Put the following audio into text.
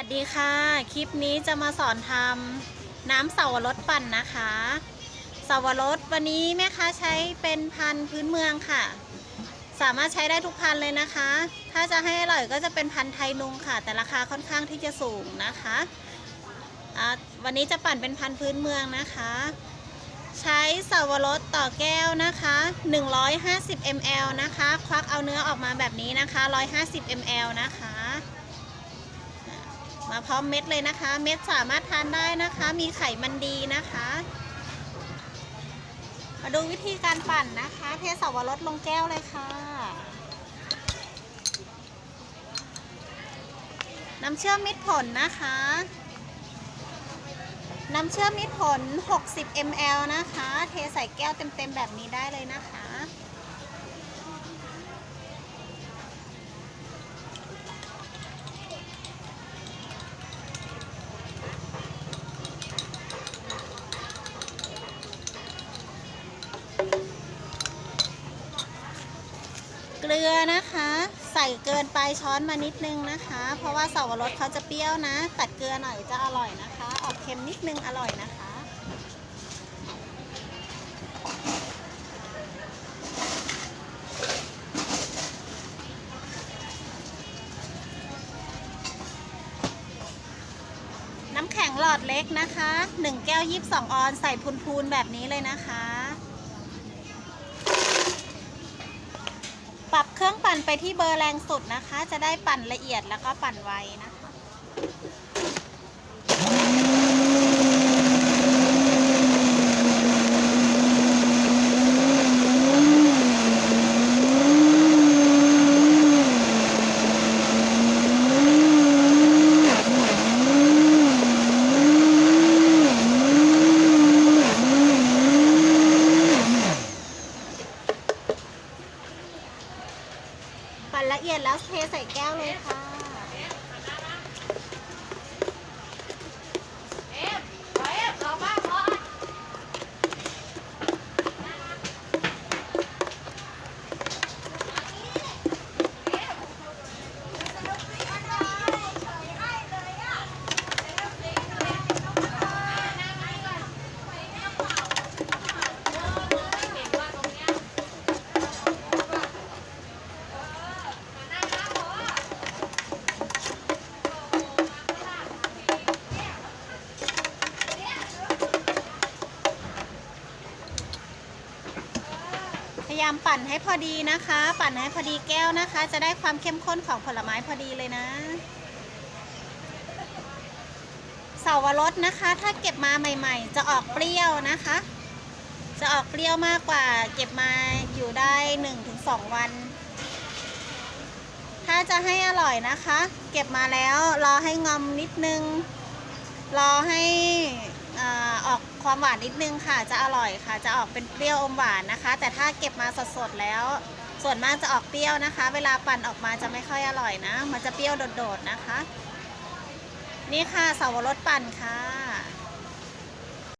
วัสดีค่ะ คลิปนี้จะมาสอนทำน้ำเสาวรสปั่นนะคะเสาวรสวันนี้แม่ค้าใช้เป็นพันธุ์พื้นเมืองค่ะ สามารถใช้ได้ทุกพันธุ์เลยนะคะ ถ้าจะให้อร่อยก็จะเป็นพันธุ์ไทยนุงค่ะ แต่ราคาค่อนข้างที่จะสูงนะคะอะวันนี้จะปั่นเป็นพันธุ์พื้นเมืองนะคะ ใช้เสาวรสต่อแก้วนะคะ 150 ml นะคะ ควักเอาเนื้อออกมาแบบนี้นะคะ 150 ml นะคะ มาพร้อมเม็ดเลยนะคะ เม็ดสามารถทานได้นะคะ มีไขมันดีนะคะ มาดูวิธีการปั่นนะคะ เทสาวรสลงแก้วเลยค่ะ น้ำเชื่อมมิตรผลนะคะ น้ำเชื่อมมิตรผล 60 ml นะคะ เทใส่แก้วเต็มๆแบบนี้ได้เลยนะคะ เกลือนะคะ ใส่เกินไปช้อนมานิดนึงนะคะ เพราะว่าสาวรสเขาจะเปรี้ยวนะ ตัดเกลือหน่อยจะอร่อยนะคะ ออกเค็มนิดนึงอร่อยนะคะ น้ำแข็งหลอดเล็กนะคะ 1 แก้ว 22 ออน ใส่พูนๆแบบนี้เลยนะคะ เครื่องปั่นไปที่เบอร์แรงสุดนะคะ จะได้ปั่นละเอียดแล้วก็ปั่นไวนะคะ ละเอียดแล้วเทใส่แก้วเลยค่ะ ยายามปั่นให้พอดีนะคะ ปั่นให้พอดีแก้วนะคะ จะได้ความเข้มข้นของผลไม้พอดีเลยนะเสาวรสนะคะ ถ้าเก็บมาใหม่ ๆ จะออกเปรี้ยวนะคะ จะออกเปรี้ยวมากกว่า เก็บมาอยู่ได้ 1-2 วัน ถ้าจะให้อร่อยนะคะ เก็บมาแล้วรอให้งอมนิดนึง รอให้อออก ความหวานนิดนึงค่ะ จะอร่อยค่ะ จะออกเป็นเปรี้ยวอมหวานนะคะ แต่ถ้าเก็บมาสดๆแล้ว ส่วนมากจะออกเปรี้ยวนะคะ เวลาปั่นออกมาจะไม่ค่อยอร่อยนะ มันจะเปรี้ยวโดดๆนะคะ นี่ค่ะเสาวรสปั่นค่ะ